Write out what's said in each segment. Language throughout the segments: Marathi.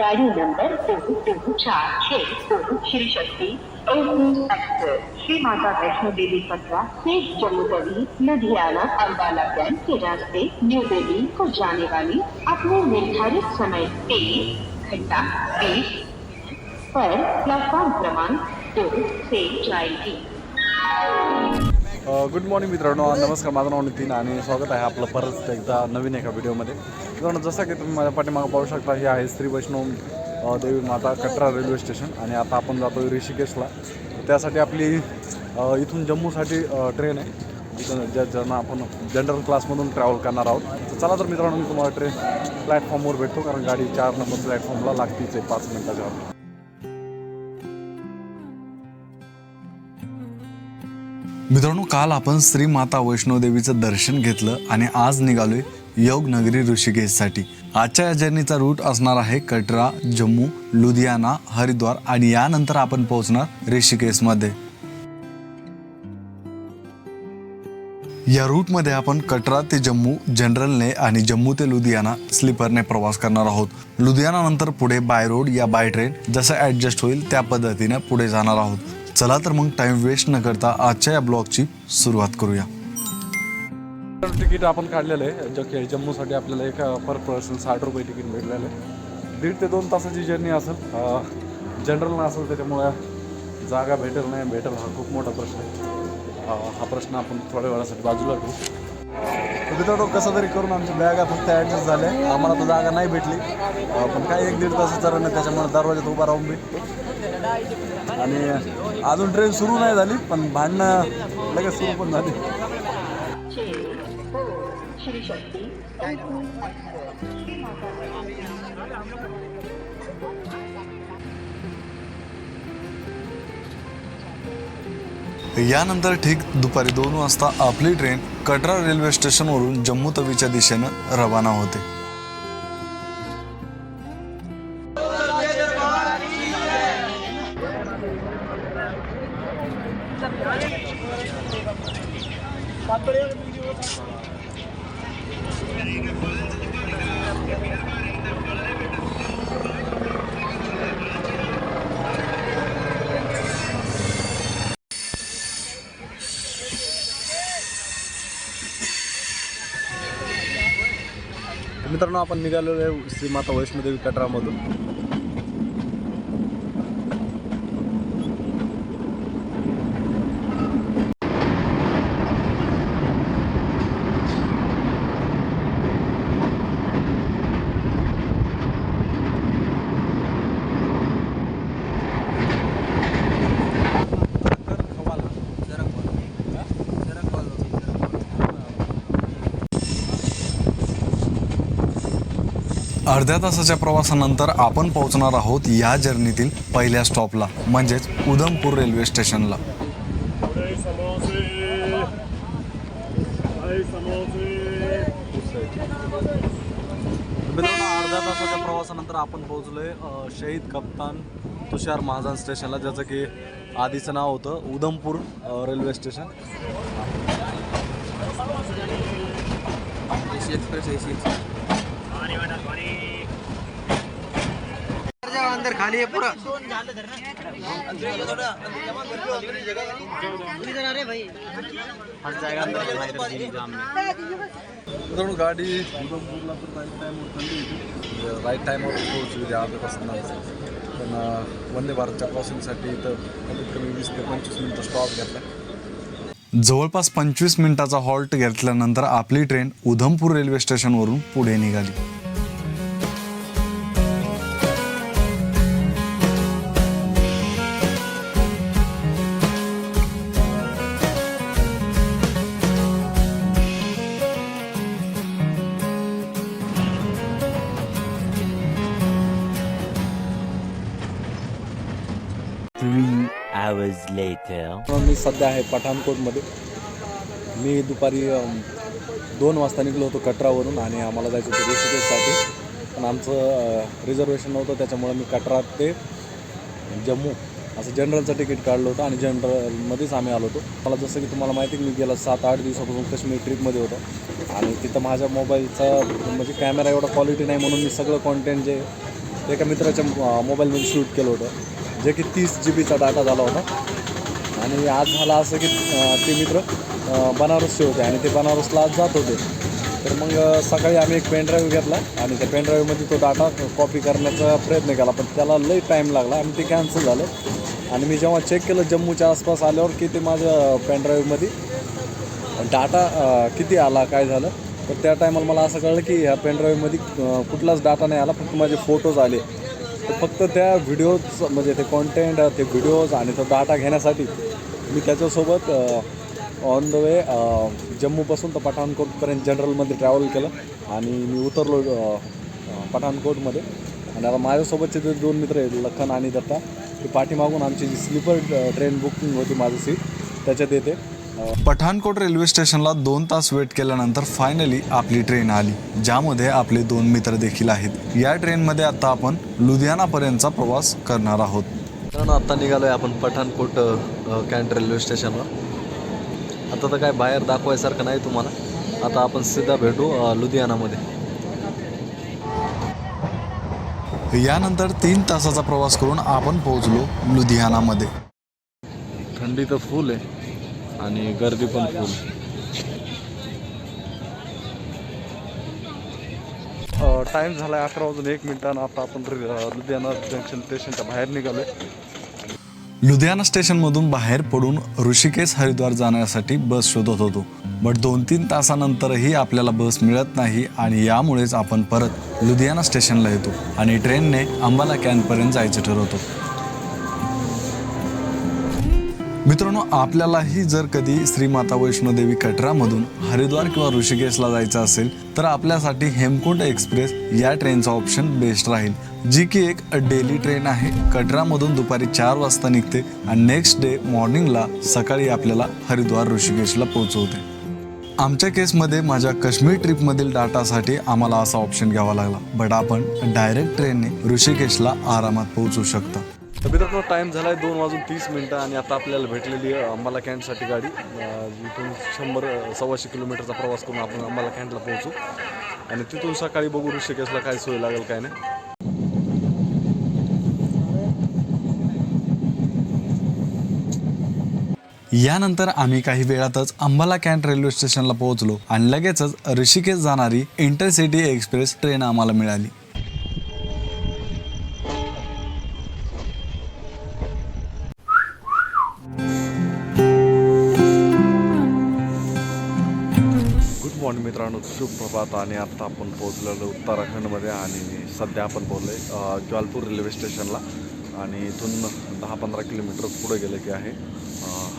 गाड़ी नंबर दोन तीन चार छे दोन श्री शक्ति एक्सप्रेस. श्री माता वैष्णो देवी कटरा से जम्मू तवी लुधियाना अम्बाला कैंप के रास्ते न्यू दिल्ली को जाने वाली अपने निर्धारित समय तेईस घंटा बीस पर प्लेटफॉर्म क्रमांक दो से जाएगी गुड मॉर्निंग मित्रांनो. नमस्कार माझं नाव नितीन आणि स्वागत आहे आपलं परत एकदा नवीन एका व्हिडिओमध्ये मित्रांनो जसं की तुम्ही माझ्या पाठीमागं पाहू शकता हे आहे श्री वैष्णव देवी माता कटरा रेल्वे स्टेशन आणि आता आपण जातो ऋषिकेशला. त्यासाठी आपली इथून जम्मूसाठी ट्रेन आहे. ज्या ज्यांना आपण जनरल क्लासमधून ट्रॅव्हल करणार आहोत. तर चला तर मित्रांनो मी तुम्हाला ट्रेन प्लॅटफॉर्मवर भेटतो कारण गाडी चार नंबर प्लॅटफॉर्मला लागतीच आहे पाच मिनटाच्या मित्रांनो काल आपण श्री माता वैष्णोदेवीचं दर्शन घेतलं आणि आज निघालोय योग नगरी ऋषिकेशसाठी. आजच्या या जर्नीचा रूट असणार आहे कटरा जम्मू लुधियाना हरिद्वार आणि यानंतर आपण पोहोचणार ऋषिकेशमध्ये. या रूटमध्ये आपण कटरा ते जम्मू जनरलने आणि जम्मू ते लुधियाना स्लीपरने प्रवास करणार आहोत. लुधियाना नंतर पुढे बाय रोड या बाय ट्रेन जसं ॲडजस्ट होईल त्या पद्धतीने पुढे जाणार आहोत. चला तर मग टाइम वेस्ट न करता आजच्या या ब्लॉगची सुरुवात करूया. तिकीट आपण काढलेलं आहे. जो जम्मूसाठी आपल्याला एक पर पर्सन साठ रुपये तिकीट भेटलेलं आहे. दीड ते दोन तासाची जर्नी असेल. जनरल असेल त्याच्यामुळे जागा भेटेल नाही भेटेल हा खूप मोठा प्रश्न आहे. हा प्रश्न आपण थोड्या वेळासाठी बाजूला ठेवू. तर कसं तरी करून आमच्या बॅगा फक्त ॲडजस्ट झाल्या. आम्हाला तर जागा नाही भेटली. पण काय एक दीड तास रन आहे त्याच्यामुळे दरवाजात उभा राहून भेटतो. आणि अजून ट्रेन सुरू नाही झाली पण भांडणं लगेच सुरू पण झाली. यानंतर ठीक दुपारी दोन वाजता आपली ट्रेन कटरा रेल्वे स्टेशनवरून जम्मू तवीच्या दिशेनं रवाना होते. मित्रांनो आपण निघालेलो आहे श्री माता वैष्णोदेवी कटरामधून. अर्ध्या तासाच्या प्रवासानंतर आपण पोहोचणार आहोत या जर्नीतील पहिल्या स्टॉपला म्हणजेच उधमपूर रेल्वे स्टेशनला. अर्ध्या तासाच्या प्रवासानंतर आपण पोहोचलोय शहीद कप्तान तुषार महाजन स्टेशनला ज्याचं की आधीचं नाव होतं उधमपूर रेल्वे स्टेशन. अंदर खाली है पूरा मित्रांनो गाडी उधमपूरला तर राईट टाईमवर चालली होती. राईट टाईमवर पोहोचली होती अर्ध्या पण वंदे भारतच्या क्रॉसिंगसाठी तर कमीत कमी वीस ते पंचवीस स्टॉप घेतला. जवळपास पंचवीस मिनिटाचा हॉल्ट घेतल्यानंतर आपली ट्रेन उधमपूर रेल्वे स्टेशनवरून पुढे निघाली. थ्री आवर्स लेटर मी सध्या आहे पठाणकोटमध्ये. मी दुपारी दोन वाजता निघलो होतो कटरावरून आणि आम्हाला जायचं होतं ऋषिकेशसाठी. पण आमचं रिझर्वेशन नव्हतं त्याच्यामुळं मी कटरा ते जम्मू असं जनरलचं तिकीट काढलं होतं आणि जनरलमध्येच आम्ही आलो होतो. मला जसं की तुम्हाला माहिती मी गेला सात आठ दिवसापासून काश्मीर ट्रिपमध्ये होतो. आणि तिथं माझ्या मोबाईलचा म्हणजे कॅमेरा एवढा क्वालिटी नाही म्हणून मी सगळं कॉन्टेंट जे एका मित्राच्या मोबाईलमध्ये शूट केलं होतं. जे की तीस जी बीचा डाटा झाला होता. आणि आज झाला असं की ते मित्र बनारसचे होते आणि ते बनारसला आज जात होते. तर मग सकाळी आम्ही एक पेनड्राईव्ह घेतला आणि त्या पेनड्राईव्हमध्ये तो डाटा कॉपी करण्याचा प्रयत्न केला पण त्याला लई टाईम लागला आणि ते कॅन्सल झालं. आणि मी जेव्हा चेक केलं जम्मूच्या आसपास आल्यावर की ते माझ्या पेनड्राईव्हमध्ये डाटा किती आला काय झालं तर त्या टायमाला मला असं कळलं की ह्या पेनड्राईव्हमध्ये कुठलाच डाटा नाही आला फक्त माझे फोटोज आले. तर फक्त त्या व्हिडिओज म्हणजे ते कॉन्टेंट ते व्हिडिओज आणि तो डाटा घेण्यासाठी मी त्याच्यासोबत ऑन द वे जम्मूपासून तर पठाणकोटपर्यंत जनरलमध्ये ट्रॅव्हल केलं आणि मी उतरलो पठाणकोटमध्ये. आणि आता माझ्यासोबतचे जे दोन मित्र आहेत लखन आणि दत्ता ते पाठीमागून आमची जी स्लीपर ट्रेन बुकिंग होती माझं सीट त्याच्यात येते. पठाणकोट रेल्वे स्टेशनला दोन तास वेट केल्यानंतर फायनली आपली ट्रेन आली ज्यामध्ये आपले दोन मित्र देखील आहेत. या ट्रेनमध्ये आता आपण लुधियानापर्यंतचा प्रवास करणार आहोत. आता निघालोय आपण पठाणकोट कॅन्ट रेल्वे स्टेशनवर आता तर काय बाहेर दाखवायसारखं नाही तुम्हाला. आता आपण सीधा भेटू लुधियानामध्ये. यानंतर तीन तासाचा प्रवास करून आपण पोहोचलो लुधियानामध्ये. थंडी तर फुल आहे. आणि गर्दी पण फुल टाईम झाला आहे अकरा वाजून एक मिनिटानं आता आपण लुधियाना जंक्शन स्टेशनच्या बाहेर निघालोय. लुधियाना स्टेशनमधून बाहेर पडून ऋषिकेश हरिद्वार जाण्यासाठी बस शोधत होतो. बट दोन तीन तासानंतरही आपल्याला बस मिळत नाही आणि यामुळेच आपण परत लुधियाना स्टेशनला येतो आणि ट्रेनने अंबाला कॅनपर्यंत जायचं ठरवतो. मित्रांनो आपल्यालाही जर कधी श्री माता वैष्णोदेवी कटरामधून हरिद्वार किंवा ऋषिकेशला जायचं असेल तर आपल्यासाठी हेमकुंड एक्सप्रेस या ट्रेनचा ऑप्शन बेस्ट राहील जी की एक डेली ट्रेन आहे. कटरामधून दुपारी चार वाजता निघते आणि नेक्स्ट डे मॉर्निंगला सकाळी आपल्याला हरिद्वार ऋषिकेशला पोहोचवते. आमच्या केसमध्ये माझ्या काश्मीर ट्रिपमधील डाटासाठी आम्हाला असा ऑप्शन घ्यावा लागला बट आपण डायरेक्ट ट्रेनने ऋषिकेशला आरामात पोहोचू शकता. तर मित्रांनो टाईम झाला आहे दोन वाजून तीस मिनटं आणि आता आपल्याला भेटलेली आहे अंबाला कॅन्टसाठी गाडी. इथून शंभर सव्वाशे किलोमीटरचा प्रवास करून आपण अंबाला कॅन्टला पोहोचू. आणि तिथून सकाळी बघू ऋषिकेशला काय सोय लागेल काय नाही. यानंतर आम्ही काही वेळातच अंबाला कॅन्ट रेल्वे स्टेशनला पोहोचलो आणि लगेचच ऋषिकेश जाणारी इंटरसिटी एक्सप्रेस ट्रेन आम्हाला मिळाली. मित्रांनो शुभ प्रभात आणि आता आपण पोहोचलेलो उत्तराखंडमध्ये आणि सध्या आपण बोललो आहे ग्वालपूर रेल्वे स्टेशनला. आणि इथून दहा पंधरा किलोमीटर पुढे गेले की आहे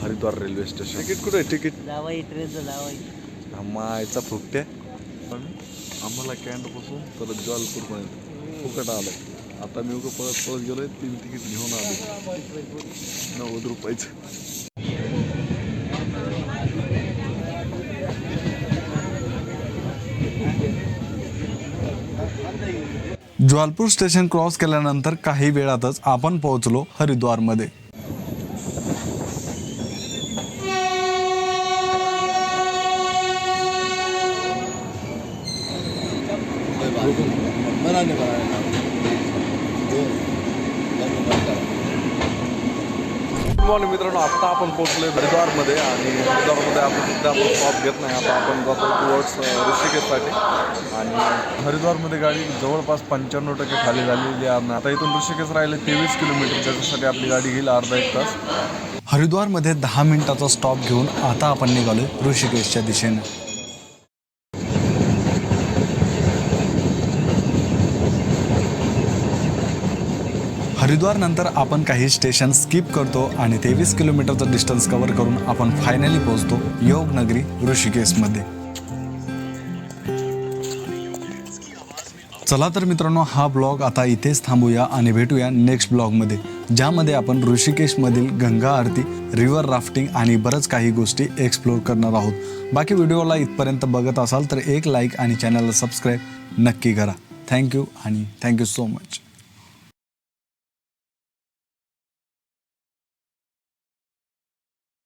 हरिद्वार रेल्वे स्टेशन. तिकीट कुठे आहे? तिकीट लावाई ट्रेनचं लावाई मायचा पण आम्हाला कॅन्टपासून परत जॉलपूरपर्यंत फुकट आलं आता मी उगं पळत पळत गेलोय तीन तिकीट घेऊन आलो नव्वद रुपयाचं. ज्वालपूर स्टेशन क्रॉस केल्यानंतर काही वेळातच आपण पोहोचलो हरिद्वारमध्ये. गुड मित्रांनो. आत्ता आपण पोहोचलो आहे हरिद्वारमध्ये आणि हरिद्वारमध्ये आपण सध्या आपण स्टॉप घेत नाही. आता आपण जातो टुवर्ड्स ऋषिकेशसाठी. आणि हरिद्वारमध्ये गाडी जवळपास पंच्याण्णव टक्के खाली झालेली आहे. आता इथून ऋषिकेश राहिले तेवीस किलोमीटर. त्याच्यासाठी आपली गाडी घेईल अर्धा एक तास. हरिद्वारमध्ये दहा मिनिटाचा स्टॉप घेऊन आता आपण निघालो ऋषिकेशच्या दिशेने. हरिद्वार नंतर आपण काही स्टेशन स्किप करतो आणि तेवीस किलोमीटरचं डिस्टन्स कव्हर करून आपण फायनली पोहोचतो योग नगरी ऋषिकेशमध्ये. चला तर मित्रांनो हा ब्लॉग आता इथेच थांबूया आणि भेटूया नेक्स्ट ब्लॉगमध्ये ज्यामध्ये आपण ऋषिकेशमधील गंगा आरती रिव्हर राफ्टिंग आणि बरंच काही गोष्टी एक्सप्लोर करणार आहोत. बाकी व्हिडिओला इथपर्यंत बघत असाल तर एक लाईक आणि चॅनलला सबस्क्राईब नक्की करा. थँक्यू आणि थँक्यू सो मच